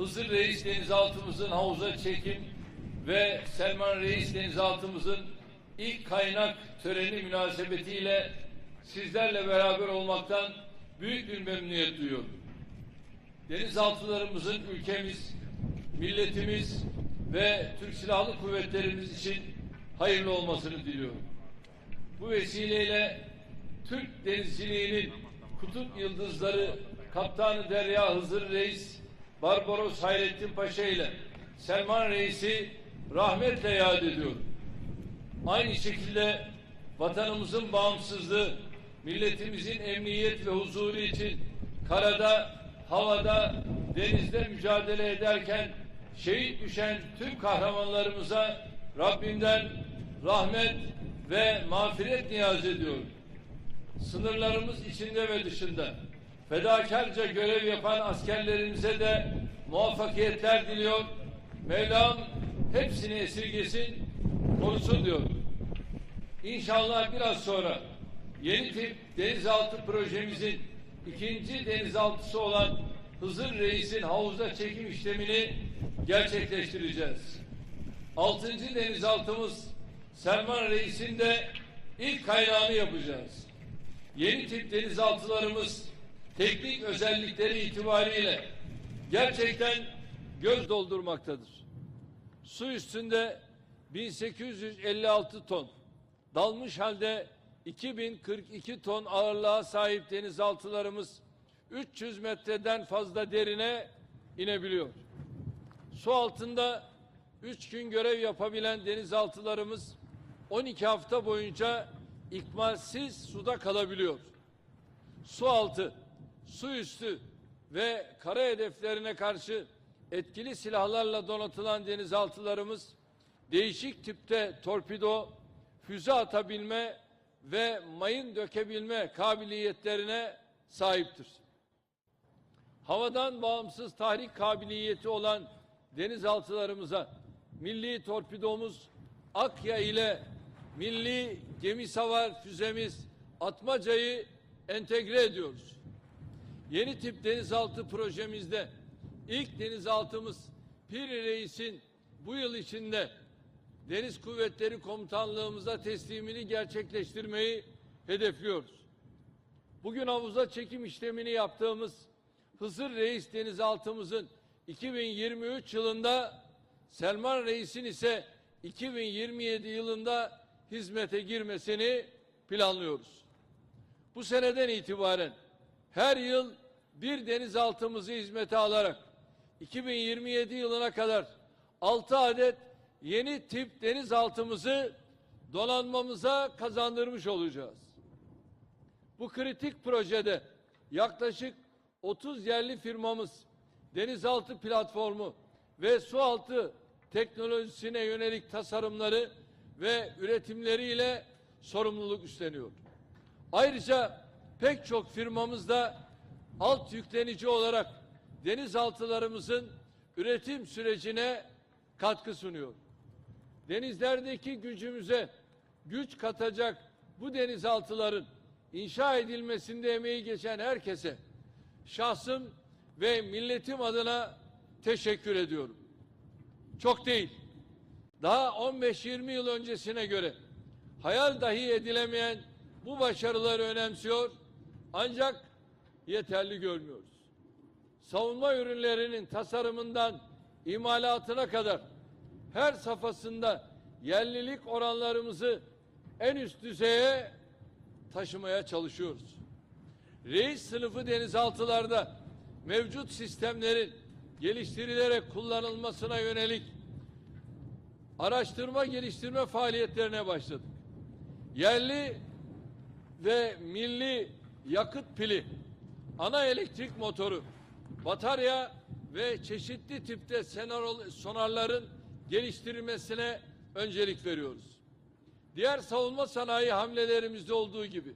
Hızır Reis denizaltımızın havuza çekim ve Selman Reis denizaltımızın ilk kaynak töreni münasebetiyle sizlerle beraber olmaktan büyük bir memnuniyet duyuyorum. Denizaltılarımızın ülkemiz, milletimiz ve Türk Silahlı Kuvvetlerimiz için hayırlı olmasını diliyorum. Bu vesileyle Türk denizciliğinin kutup yıldızları Kaptanı Derya Hızır Reis, Barbaros Hayrettin Paşa ile Selman Reis'i rahmetle yad ediyorum. Aynı şekilde vatanımızın bağımsızlığı, milletimizin emniyet ve huzuru için karada, havada, denizde mücadele ederken şehit düşen tüm kahramanlarımıza Rabbimden rahmet ve mağfiret niyaz ediyorum. Sınırlarımız içinde ve dışında fedakarca görev yapan askerlerimize de muvaffakiyetler diliyor. Mevlam hepsini esirgesin, korusun diyorum. İnşallah biraz sonra yeni tip denizaltı projemizin ikinci denizaltısı olan Hızır Reis'in havuza çekim işlemini gerçekleştireceğiz. Altıncı denizaltımız Selman Reis'in de ilk kaynağını yapacağız. Yeni tip denizaltılarımız teknik özellikleri itibariyle gerçekten göz doldurmaktadır. Su üstünde 1856 ton, dalmış halde 2042 ton ağırlığa sahip denizaltılarımız 300 metreden fazla derine inebiliyor. Su altında 3 gün görev yapabilen denizaltılarımız 12 hafta boyunca ikmalsiz suda kalabiliyor. Su altı, su üstü ve kara hedeflerine karşı etkili silahlarla donatılan denizaltılarımız değişik tipte torpido, füze atabilme ve mayın dökebilme kabiliyetlerine sahiptir. Havadan bağımsız tahrik kabiliyeti olan denizaltılarımıza milli torpidomuz Akya ile milli gemi savar füzemiz Atmaca'yı entegre ediyoruz. Yeni tip denizaltı projemizde ilk denizaltımız Piri Reis'in bu yıl içinde Deniz Kuvvetleri Komutanlığımıza teslimini gerçekleştirmeyi hedefliyoruz. Bugün havuza çekim işlemini yaptığımız Hızır Reis denizaltımızın 2023 yılında Selman Reis'in ise 2027 yılında hizmete girmesini planlıyoruz. Bu seneden itibaren her yıl bir denizaltımızı hizmete alarak 2027 yılına kadar 6 adet yeni tip denizaltımızı donanmamıza kazandırmış olacağız. Bu kritik projede yaklaşık 30 yerli firmamız denizaltı platformu ve sualtı teknolojisine yönelik tasarımları ve üretimleriyle sorumluluk üstleniyor. Ayrıca pek çok firmamız da alt yüklenici olarak denizaltılarımızın üretim sürecine katkı sunuyor. Denizlerdeki gücümüze güç katacak bu denizaltıların inşa edilmesinde emeği geçen herkese şahsım ve milletim adına teşekkür ediyorum. Çok değil. Daha 15-20 yıl öncesine göre hayal dahi edilemeyen bu başarıları önemsiyor ancak yeterli görmüyoruz. Savunma ürünlerinin tasarımından imalatına kadar her safhasında yerlilik oranlarımızı en üst düzeye taşımaya çalışıyoruz. Reis sınıfı denizaltılarda mevcut sistemlerin geliştirilerek kullanılmasına yönelik araştırma geliştirme faaliyetlerine başladık. Yerli ve milli yakıt pili, ana elektrik motoru, batarya ve çeşitli tipte sonarların geliştirilmesine öncelik veriyoruz. Diğer savunma sanayi hamlelerimizde olduğu gibi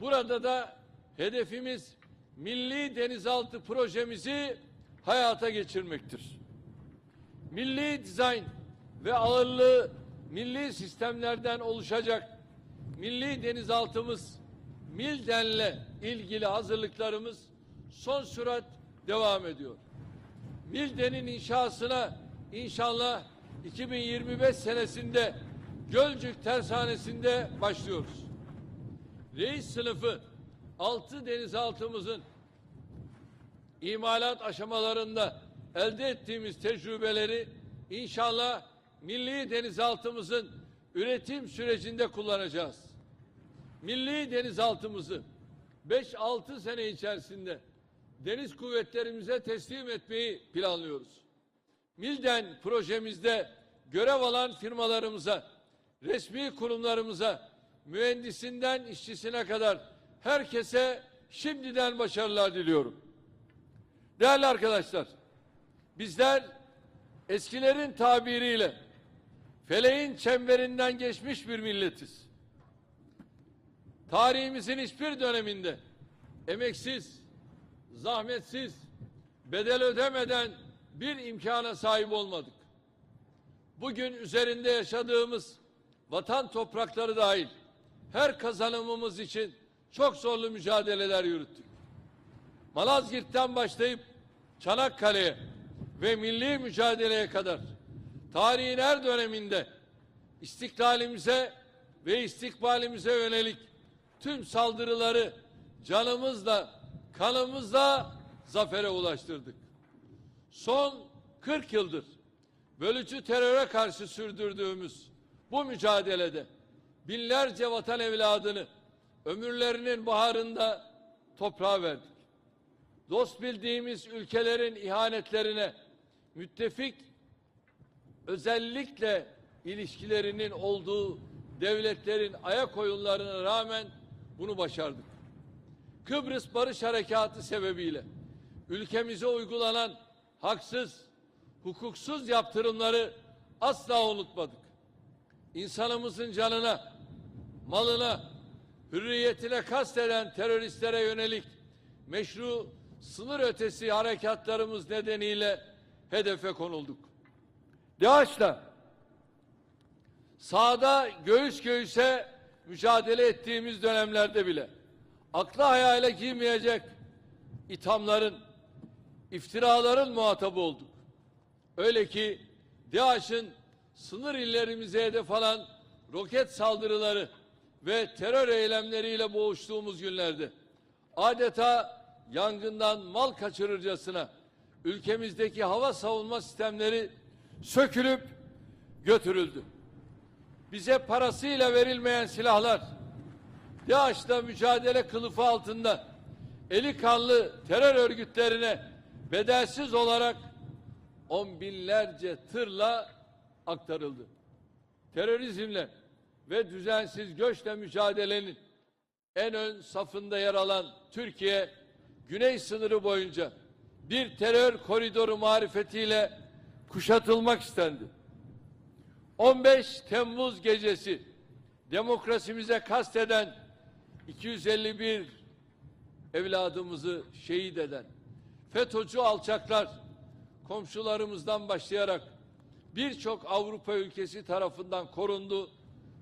burada da hedefimiz milli denizaltı projemizi hayata geçirmektir. Milli dizayn ve ağırlığı milli sistemlerden oluşacak milli denizaltımız Milden'le ilgili hazırlıklarımız son sürat devam ediyor. Milde'nin inşasına inşallah 2025 senesinde Gölcük Tersanesi'nde başlıyoruz. Reis sınıfı altı denizaltımızın imalat aşamalarında elde ettiğimiz tecrübeleri inşallah milli denizaltımızın üretim sürecinde kullanacağız. Milli denizaltımızı 5-6 sene içerisinde deniz kuvvetlerimize teslim etmeyi planlıyoruz. Milden projemizde görev alan firmalarımıza, resmi kurumlarımıza, mühendisinden işçisine kadar herkese şimdiden başarılar diliyorum. Değerli arkadaşlar, bizler eskilerin tabiriyle feleğin çemberinden geçmiş bir milletiz. Tarihimizin hiçbir döneminde emeksiz, zahmetsiz, bedel ödemeden bir imkana sahip olmadık. Bugün üzerinde yaşadığımız vatan toprakları dahil her kazanımımız için çok zorlu mücadeleler yürüttük. Malazgirt'ten başlayıp Çanakkale'ye ve milli mücadeleye kadar tarihin her döneminde istiklalimize ve istikbalimize yönelik tüm saldırıları canımızla, kanımızla zafere ulaştırdık. Son 40 yıldır bölücü teröre karşı sürdürdüğümüz bu mücadelede binlerce vatan evladını ömürlerinin baharında toprağa verdik. Dost bildiğimiz ülkelerin ihanetlerine müttefik özellikle ilişkilerinin olduğu devletlerin ayak oyunlarına rağmen bunu başardık. Kıbrıs Barış Harekatı sebebiyle ülkemize uygulanan haksız, hukuksuz yaptırımları asla unutmadık. İnsanımızın canına, malına, hürriyetine kasteden teröristlere yönelik meşru sınır ötesi harekatlarımız nedeniyle hedefe konulduk. DAEŞ'la sahada göğüs göğüse mücadele ettiğimiz dönemlerde bile akla hayale giymeyecek ithamların, iftiraların muhatabı olduk. Öyle ki DAEŞ'in sınır illerimize hedef alan roket saldırıları ve terör eylemleriyle boğuştuğumuz günlerde adeta yangından mal kaçırırcasına ülkemizdeki hava savunma sistemleri sökülüp götürüldü. Bize parasıyla verilmeyen silahlar DAEŞ'la mücadele kılıfı altında eli kanlı terör örgütlerine bedelsiz olarak on binlerce tırla aktarıldı. Terörizmle ve düzensiz göçle mücadelenin en ön safında yer alan Türkiye, güney sınırı boyunca bir terör koridoru marifetiyle kuşatılmak istendi. 15 Temmuz gecesi demokrasimize kasteden 251 evladımızı şehit eden FETÖ'cü alçaklar komşularımızdan başlayarak birçok Avrupa ülkesi tarafından korundu,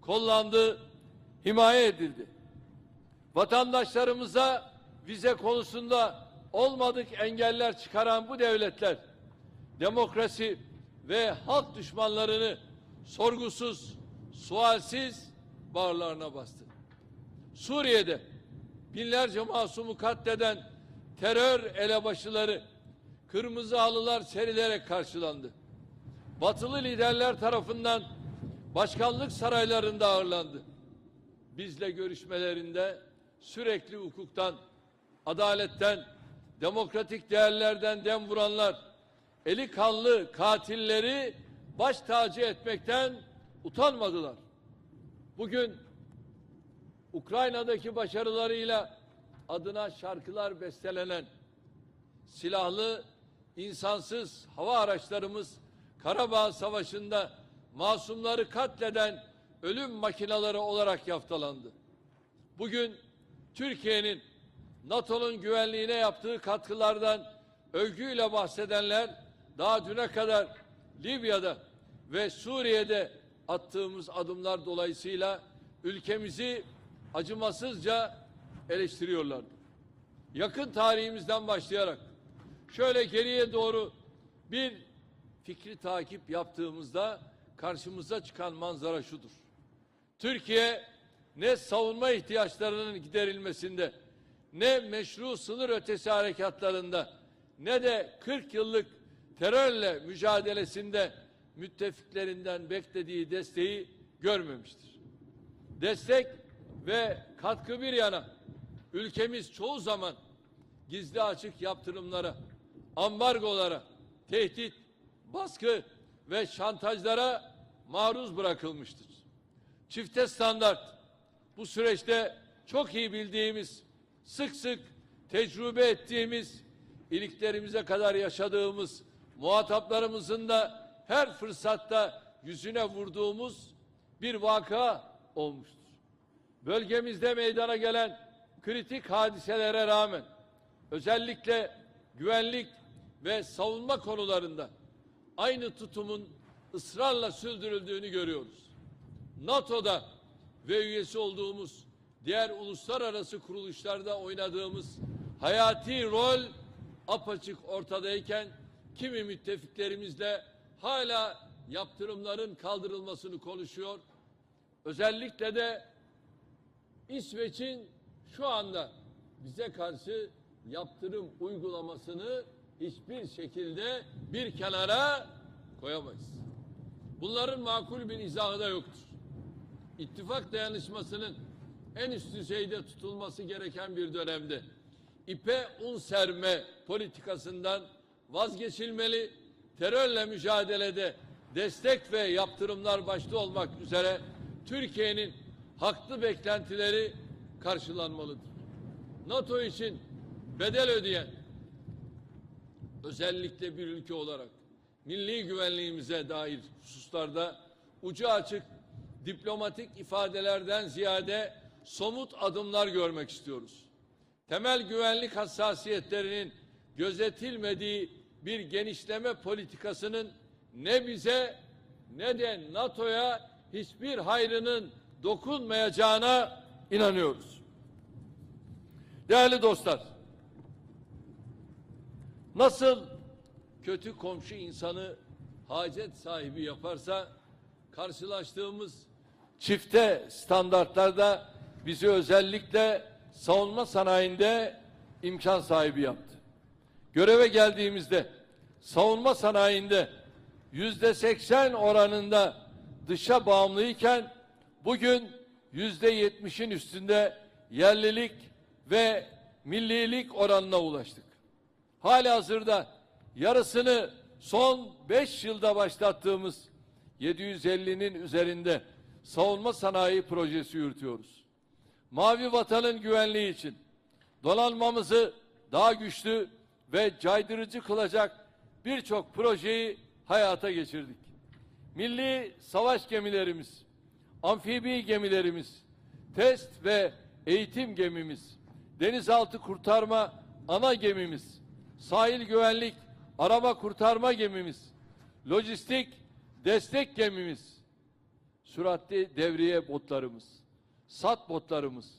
kollandı, himaye edildi. Vatandaşlarımıza vize konusunda olmadık engeller çıkaran bu devletler demokrasi ve halk düşmanlarını sorgusuz, sualsiz bağırlarına bastı. Suriye'de binlerce masumu katleden terör elebaşıları kırmızı halılar serilerek karşılandı. Batılı liderler tarafından başkanlık saraylarında ağırlandı. Bizle görüşmelerinde sürekli hukuktan, adaletten, demokratik değerlerden dem vuranlar, eli kanlı katilleri baş tacı etmekten utanmadılar. Bugün Ukrayna'daki başarılarıyla adına şarkılar bestelenen silahlı insansız hava araçlarımız Karabağ Savaşı'nda masumları katleden ölüm makinaları olarak yaftalandı. Bugün Türkiye'nin NATO'nun güvenliğine yaptığı katkılardan övgüyle bahsedenler daha düne kadar Libya'da ve Suriye'de attığımız adımlar dolayısıyla ülkemizi acımasızca eleştiriyorlardı. Yakın tarihimizden başlayarak şöyle geriye doğru bir fikri takip yaptığımızda karşımıza çıkan manzara şudur. Türkiye ne savunma ihtiyaçlarının giderilmesinde ne meşru sınır ötesi harekatlarında ne de 40 yıllık terörle mücadelesinde müttefiklerinden beklediği desteği görmemiştir. Destek ve katkı bir yana ülkemiz çoğu zaman gizli açık yaptırımlara, ambargolara, tehdit, baskı ve şantajlara maruz bırakılmıştır. Çifte standart bu süreçte çok iyi bildiğimiz, sık sık tecrübe ettiğimiz, iliklerimize kadar yaşadığımız muhataplarımızın da her fırsatta yüzüne vurduğumuz bir vaka olmuştur. Bölgemizde meydana gelen kritik hadiselere rağmen özellikle güvenlik ve savunma konularında aynı tutumun ısrarla sürdürüldüğünü görüyoruz. NATO'da ve üyesi olduğumuz diğer uluslararası kuruluşlarda oynadığımız hayati rol apaçık ortadayken kimi müttefiklerimizle hala yaptırımların kaldırılmasını konuşuyor. Özellikle de İsveç'in şu anda bize karşı yaptırım uygulamasını hiçbir şekilde bir kenara koyamayız. Bunların makul bir izahı da yoktur. İttifak dayanışmasının en üst düzeyde tutulması gereken bir dönemde ipe un serme politikasından vazgeçilmeli, terörle mücadelede destek ve yaptırımlar başta olmak üzere Türkiye'nin haklı beklentileri karşılanmalıdır. NATO için bedel ödeyen özellikle bir ülke olarak milli güvenliğimize dair hususlarda ucu açık diplomatik ifadelerden ziyade somut adımlar görmek istiyoruz. Temel güvenlik hassasiyetlerinin gözetilmediği bir genişleme politikasının ne bize ne de NATO'ya hiçbir hayrının dokunmayacağına inanıyoruz. Değerli dostlar, nasıl kötü komşu insanı hacet sahibi yaparsa karşılaştığımız çifte standartlarda bizi özellikle savunma sanayinde imkan sahibi yaptı. Göreve geldiğimizde savunma sanayinde yüzde seksen oranında dışa bağımlıyken bugün yüzde yetmişin üstünde yerlilik ve millilik oranına ulaştık. Hali hazırda yarısını son beş yılda başlattığımız 750'nin üzerinde savunma sanayi projesi yürütüyoruz. Mavi vatanın güvenliği için donanmamızı daha güçlü ve caydırıcı kılacak birçok projeyi hayata geçirdik. Milli savaş gemilerimiz, amfibi gemilerimiz, test ve eğitim gemimiz, denizaltı kurtarma ana gemimiz, sahil güvenlik arama kurtarma gemimiz, lojistik destek gemimiz, süratli devriye botlarımız, sat botlarımız,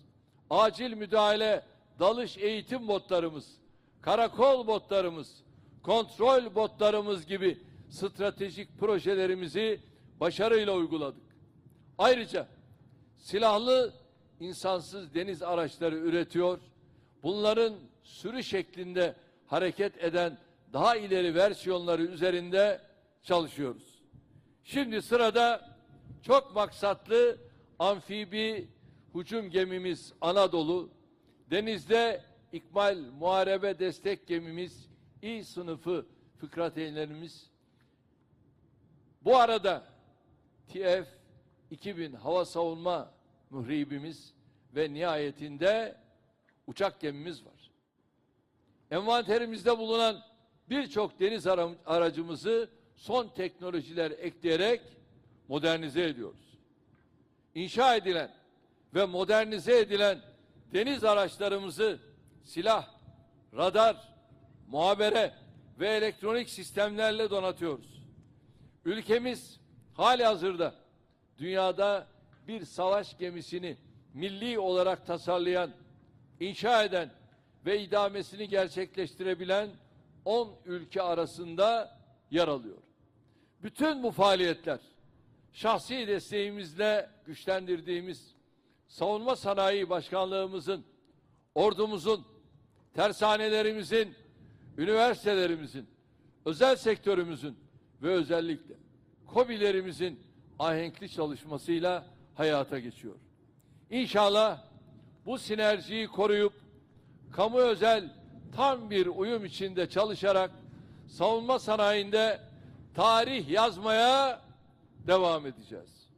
acil müdahale dalış eğitim botlarımız, karakol botlarımız, kontrol botlarımız gibi stratejik projelerimizi başarıyla uyguladık. Ayrıca silahlı insansız deniz araçları üretiyor. Bunların sürü şeklinde hareket eden daha ileri versiyonları üzerinde çalışıyoruz. Şimdi sırada çok maksatlı amfibi hücum gemimiz Anadolu, denizde ikmal muharebe destek gemimiz İ sınıfı fıkrateynlerimiz. Bu arada TF 2000 hava savunma mühribimiz ve nihayetinde uçak gemimiz var. Envanterimizde bulunan birçok deniz ara- aracımızı son teknolojiler ekleyerek modernize ediyoruz. İnşa edilen ve modernize edilen deniz araçlarımızı silah, radar, muhabere ve elektronik sistemlerle donatıyoruz. Ülkemiz hali hazırda dünyada bir savaş gemisini milli olarak tasarlayan, inşa eden ve idamesini gerçekleştirebilen 10 ülke arasında yer alıyor. Bütün bu faaliyetler şahsi desteğimizle güçlendirdiğimiz savunma sanayi başkanlığımızın, ordumuzun, tersanelerimizin, üniversitelerimizin, özel sektörümüzün ve özellikle KOBİ'lerimizin ahenkli çalışmasıyla hayata geçiyor. İnşallah bu sinerjiyi koruyup kamu özel tam bir uyum içinde çalışarak savunma sanayinde tarih yazmaya devam edeceğiz.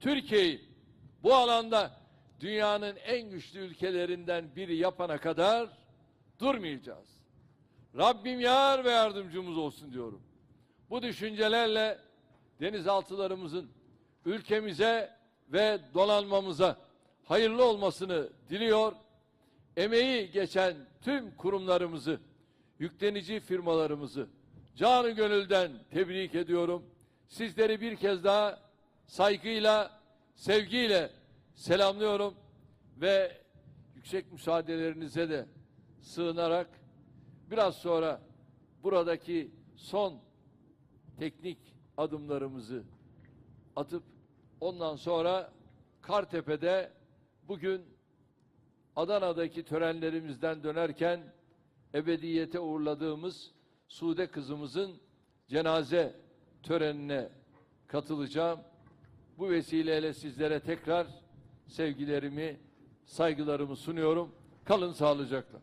Türkiye'yi bu alanda dünyanın en güçlü ülkelerinden biri yapana kadar durmayacağız. Rabbim yar ve yardımcımız olsun diyorum. Bu düşüncelerle denizaltılarımızın ülkemize ve donanmamıza hayırlı olmasını diliyor. Emeği geçen tüm kurumlarımızı, yüklenici firmalarımızı canı gönülden tebrik ediyorum. Sizleri bir kez daha saygıyla, sevgiyle selamlıyorum ve yüksek müsaadelerinize de sığınarak biraz sonra buradaki son teknik adımlarımızı atıp ondan sonra Kartepe'de bugün Adana'daki törenlerimizden dönerken ebediyete uğurladığımız Sude kızımızın cenaze törenine katılacağım. Bu vesileyle sizlere tekrar sevgilerimi, saygılarımı sunuyorum. Kalın sağlıcakla.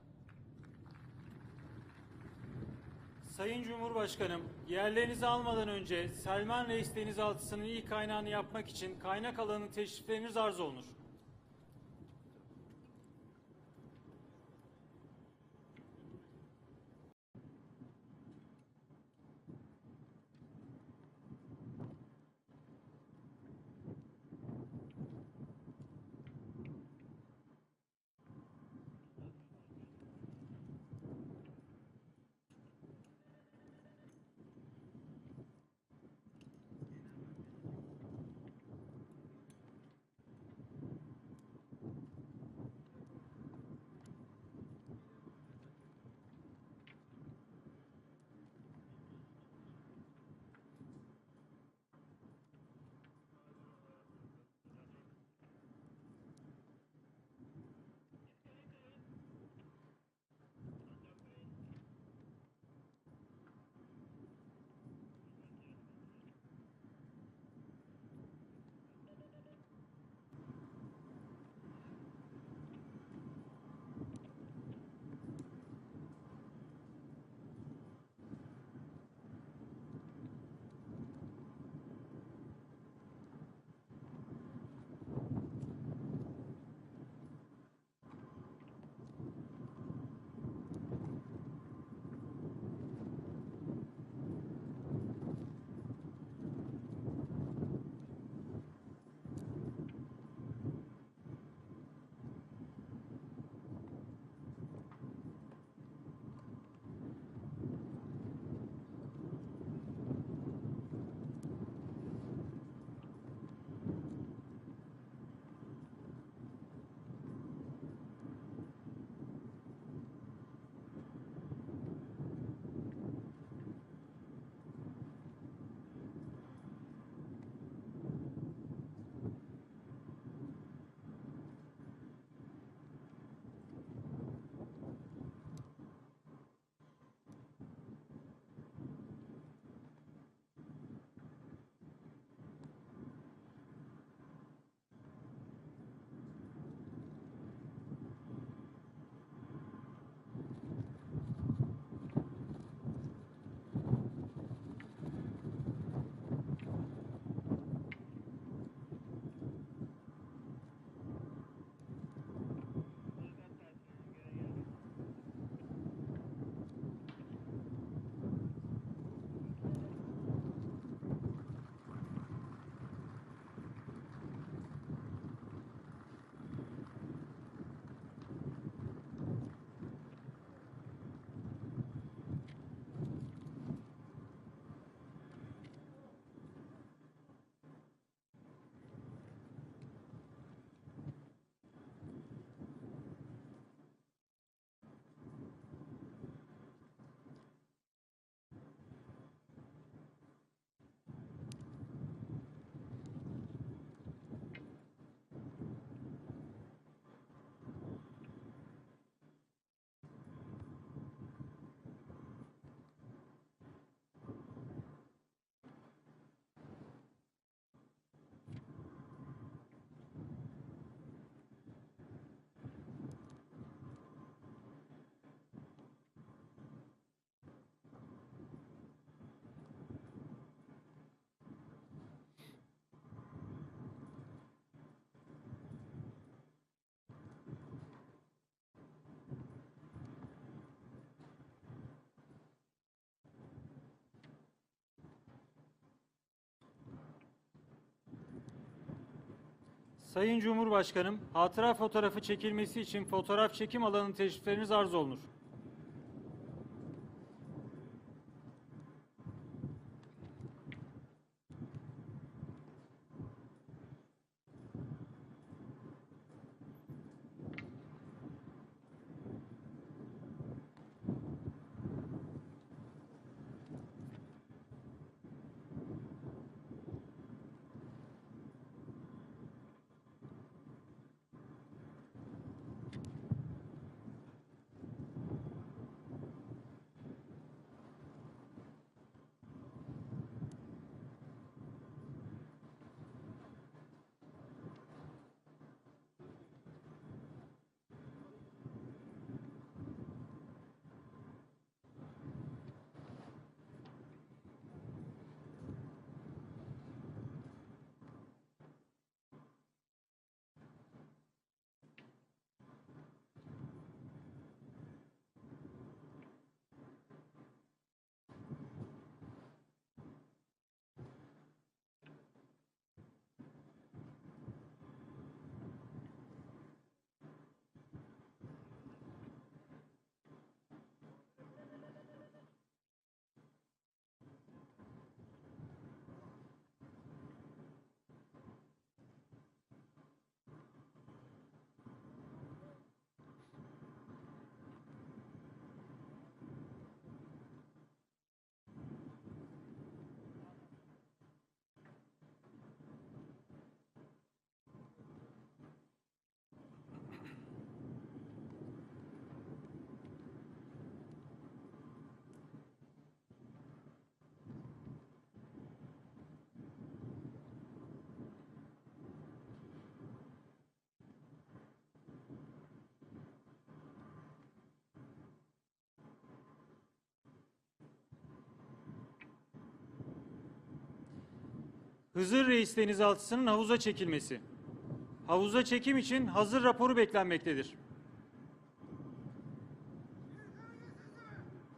Sayın Cumhurbaşkanım, yerlerinizi almadan önce Selman Reis denizaltısının ilk kaynağını yapmak için kaynak alanı teşrifleriniz arz olunur. Sayın Cumhurbaşkanım, hatıra fotoğrafı çekilmesi için fotoğraf çekim alanı teşrifleriniz arz olunur. Hızır Reis denizaltısının havuza çekilmesi. Havuza çekim için hazır raporu beklenmektedir.